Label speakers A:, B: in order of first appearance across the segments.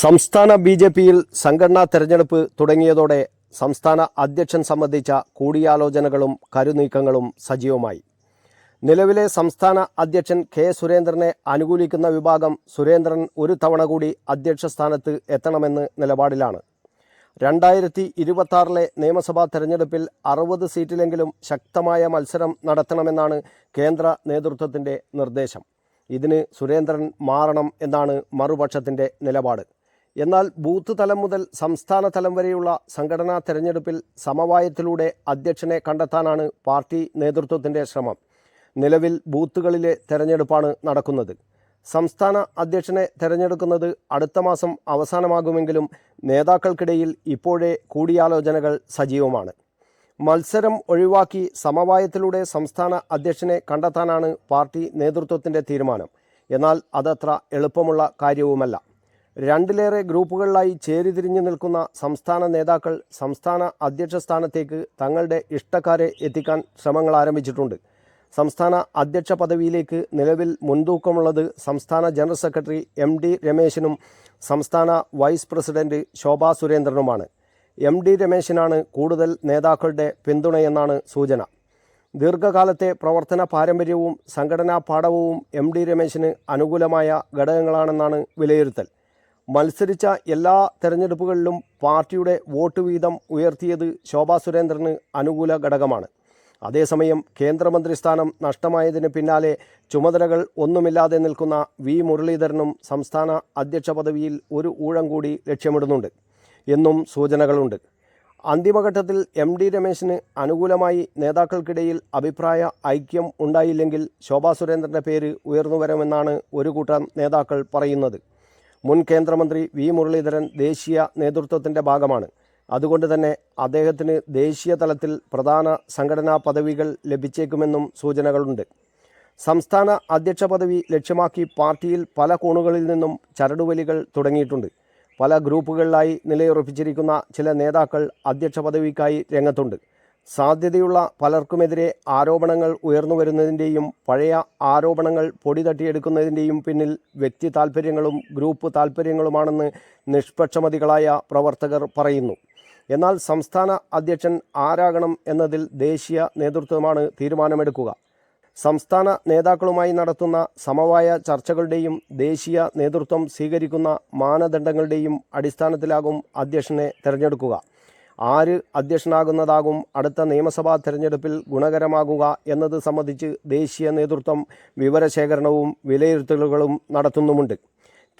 A: സംസ്ഥാന B J പിയിൽ സംഘടനാ തെരഞ്ഞെടുപ്പ് തുടങ്ങിയതോടെ സംസ്ഥാന അധ്യക്ഷൻ സംബന്ധിച്ച കൂടിയാലോചനകളും കരുനീക്കങ്ങളും സജീവമായി. നിലവിലെ സംസ്ഥാന അധ്യക്ഷൻ കെ സുരേന്ദ്രനെ അനുകൂലിക്കുന്ന വിഭാഗം സുരേന്ദ്രൻ ഒരു തവണ കൂടി അധ്യക്ഷ സ്ഥാനത്ത് എത്തണമെന്ന് നിലപാടിലാണ്. രണ്ടായിരത്തി ഇരുപത്തി നിയമസഭാ തെരഞ്ഞെടുപ്പിൽ അറുപത് സീറ്റിലെങ്കിലും ശക്തമായ മത്സരം നടത്തണമെന്നാണ് കേന്ദ്ര നേതൃത്വത്തിന്റെ നിർദ്ദേശം. ഇതിന് സുരേന്ദ്രൻ മാറണം എന്നാണ് മറുപക്ഷത്തിന്റെ നിലപാട്. എന്നാൽ ബൂത്ത് തലം മുതൽ സംസ്ഥാന തലം വരെയുള്ള സംഘടനാ തെരഞ്ഞെടുപ്പിൽ സമവായത്തിലൂടെ അധ്യക്ഷനെ കണ്ടെത്താനാണ് പാർട്ടി നേതൃത്വത്തിന്റെ ശ്രമം. നിലവിൽ ബൂത്തുകളിലെ തെരഞ്ഞെടുപ്പാണ് നടക്കുന്നത്. സംസ്ഥാന അധ്യക്ഷനെ തെരഞ്ഞെടുക്കുന്നത് അടുത്ത മാസം അവസാനമാകുമെങ്കിലും നേതാക്കൾക്കിടയിൽ ഇപ്പോഴേ കൂടിയാലോചനകൾ സജീവമാണ്. മത്സരം ഒഴിവാക്കി സമവായത്തിലൂടെ സംസ്ഥാന അധ്യക്ഷനെ കണ്ടെത്താനാണ് പാർട്ടി നേതൃത്വത്തിന്റെ തീരുമാനം. എന്നാൽ അതത്ര എളുപ്പമുള്ള കാര്യവുമല്ല. രണ്ടിലേറെ ഗ്രൂപ്പുകളിലായി ചേരിതിരിഞ്ഞു നിൽക്കുന്ന സംസ്ഥാന നേതാക്കൾ സംസ്ഥാന അധ്യക്ഷ സ്ഥാനത്തേക്ക് തങ്ങളുടെ ഇഷ്ടക്കാരെ എത്തിക്കാൻ ശ്രമങ്ങൾ ആരംഭിച്ചിട്ടുണ്ട്. സംസ്ഥാന അധ്യക്ഷ പദവിയിലേക്ക് നിലവിൽ മുൻതൂക്കമുള്ളത് സംസ്ഥാന ജനറൽ സെക്രട്ടറി എം ഡി രമേശിനും സംസ്ഥാന വൈസ് പ്രസിഡന്റ് ശോഭാ സുരേന്ദ്രനുമാണ്. എം ഡി രമേശിനാണ് കൂടുതൽ നേതാക്കളുടെ പിന്തുണയെന്നാണ് സൂചന. ദീർഘകാലത്തെ പ്രവർത്തന പാരമ്പര്യവും സംഘടനാ പാഠവും എം ഡി രമേശിന് അനുകൂലമായ ഘടകങ്ങളാണെന്നാണ് വിലയിരുത്തൽ. മത്സരിച്ച എല്ലാ തെരഞ്ഞെടുപ്പുകളിലും പാർട്ടിയുടെ വോട്ട് വീതം ഉയർത്തിയത് ശോഭാ സുരേന്ദ്രന് അനുകൂല ഘടകമാണ്. അതേസമയം കേന്ദ്രമന്ത്രി സ്ഥാനം നഷ്ടമായതിന് പിന്നാലെ ചുമതലകൾ ഒന്നുമില്ലാതെ നിൽക്കുന്ന വി. മുരളീധരനും സംസ്ഥാന അധ്യക്ഷ പദവിയിൽ ഒരു ഊഴം കൂടി ലക്ഷ്യമിടുന്നുണ്ട്. എന്നും സൂചനകളുണ്ട്. അന്തിമഘട്ടത്തിൽ എം. ഡി. രമേശിന് അനുകൂലമായി നേതാക്കൾക്കിടയിൽ അഭിപ്രായ ഐക്യം ഉണ്ടായില്ലെങ്കിൽ ശോഭാ സുരേന്ദ്രന്റെ പേര് ഉയർന്നുവരുമെന്നാണ് ഒരു കൂട്ടം നേതാക്കൾ പറയുന്നത്. മുൻ കേന്ദ്രമന്ത്രി വി മുരളീധരൻ ദേശീയ നേതൃത്വത്തിന്റെ ഭാഗമാണ്. അതുകൊണ്ട് തന്നെ അദ്ദേഹത്തിന് ദേശീയ തലത്തിൽ പ്രധാന സംഘടനാ പദവികൾ ലഭിച്ചേക്കുമെന്നും സൂചനകളുണ്ട്. സംസ്ഥാന അധ്യക്ഷ പദവി ലക്ഷ്യമാക്കി പാർട്ടിയിൽ പല കോണുകളിൽ നിന്നും ചരടുവലികൾ തുടങ്ങിയിട്ടുണ്ട്. പല ഗ്രൂപ്പുകളിലായി നിലയുറപ്പിച്ചിരിക്കുന്ന ചില നേതാക്കൾ അധ്യക്ഷ പദവിക്കായി രംഗത്തുണ്ട്. സാധ്യതയുള്ള പലർക്കുമെതിരെ ആരോപണങ്ങൾ ഉയർന്നു വരുന്നതിന്റെയും പഴയ ആരോപണങ്ങൾ പൊടി തട്ടിയെടുക്കുന്നതിന്റെയും പിന്നിൽ വ്യക്തി താൽപ്പര്യങ്ങളും ഗ്രൂപ്പ് താൽപ്പര്യങ്ങളുമാണെന്ന് നിഷ്പക്ഷമതികളായ പ്രവർത്തകർ പറയുന്നു. എന്നാൽ സംസ്ഥാന അധ്യക്ഷൻ ആരാകണം എന്നതിൽ ദേശീയ നേതൃത്വമാണ് തീരുമാനമെടുക്കുക. സംസ്ഥാന നേതാക്കളുമായി നടത്തുന്ന സമവായ ചർച്ചകളുടെയും ദേശീയ നേതൃത്വം സ്വീകരിക്കുന്ന മാനദണ്ഡങ്ങളുടെയും അടിസ്ഥാനത്തിലാകും അധ്യക്ഷനെ തിരഞ്ഞെടുക്കുക. ആര് അധ്യക്ഷനാകുന്നതാകും അടുത്ത നിയമസഭാ തെരഞ്ഞെടുപ്പിൽ ഗുണകരമാകുക എന്നത് സംബന്ധിച്ച് ദേശീയ നേതൃത്വം വിവരശേഖരണവും വിലയിരുത്തലുകളും നടത്തുന്നുമുണ്ട്.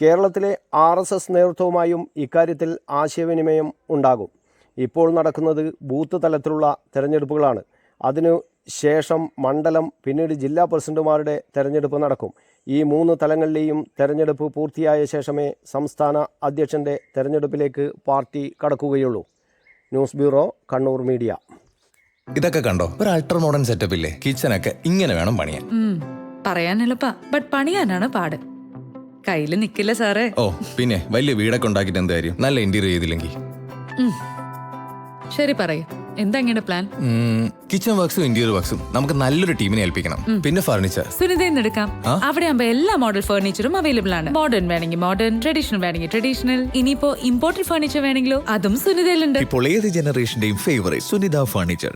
A: കേരളത്തിലെ ആർ എസ് എസ് നേതൃത്വവുമായും ഇക്കാര്യത്തിൽ ആശയവിനിമയം ഉണ്ടാകും. ഇപ്പോൾ നടക്കുന്നത് ബൂത്ത് തലത്തിലുള്ള തെരഞ്ഞെടുപ്പുകളാണ്. അതിനു ശേഷം മണ്ഡലം പിന്നീട് ജില്ലാ പ്രസിഡന്റുമാരുടെ തെരഞ്ഞെടുപ്പ് നടക്കും. ഈ മൂന്ന് തലങ്ങളിലെയും തെരഞ്ഞെടുപ്പ് പൂർത്തിയായ ശേഷമേ സംസ്ഥാന അധ്യക്ഷന്റെ തെരഞ്ഞെടുപ്പിലേക്ക് party കടക്കുകയുള്ളൂ. News bureau Kannur media.
B: ഇതൊക്കെ കണ്ടോ? ഒരു അൾട്രാ മോഡേൺ സെറ്റപ്പ് ഇല്ലേ? കിച്ചനൊക്കെ ഇങ്ങനെ വേണം പണിയാൻ.
C: പറയാൻ എളുപ്പ. ബട്ട് പണിയാനാണ് പാട്. കയ്യിൽ നിക്കില്ല സാറേ.
B: ഓ പിന്നെ വലിയ വീടൊക്കെ ഉണ്ടാക്കിട്ട് എന്ത് കാര്യം? നല്ല ഇന്റീരിയർ ചെയ്തില്ലെങ്കിൽ.
C: ശരി പറയൂ. എന്താ ഇങ്ങനെ പ്ലാൻ
B: കിച്ചൺ വർക്ക്സും ഇന്റീരിയർ വർക്ക്സും നമുക്ക് നല്ലൊരു ടീമിനെ ഏൽപ്പിക്കണം. പിന്നെ ഫർണിച്ചർ
C: സുനിതയിൽ എടുക്കാം. അവിടെ ആകുമ്പോ എല്ലാ മോഡൽ ഫർണിച്ചറും അവൈലബിൾ ആണ്. മോഡേൺ വേണമെങ്കിൽ മോഡേൺ ട്രഡീഷണൽ വേണമെങ്കിൽ ട്രഡീഷണൽ ഇനിയിപ്പോ ഇമ്പോർട്ടഡ് ഫർണിച്ചർ വേണമെങ്കിലോ? അതും സുനിതയിലുണ്ട്.
D: ഇപ്പോൾ ഏത് ജനറേഷന്റെയും ഫേവറേറ്റ് സുനിത ഫർണിച്ചർ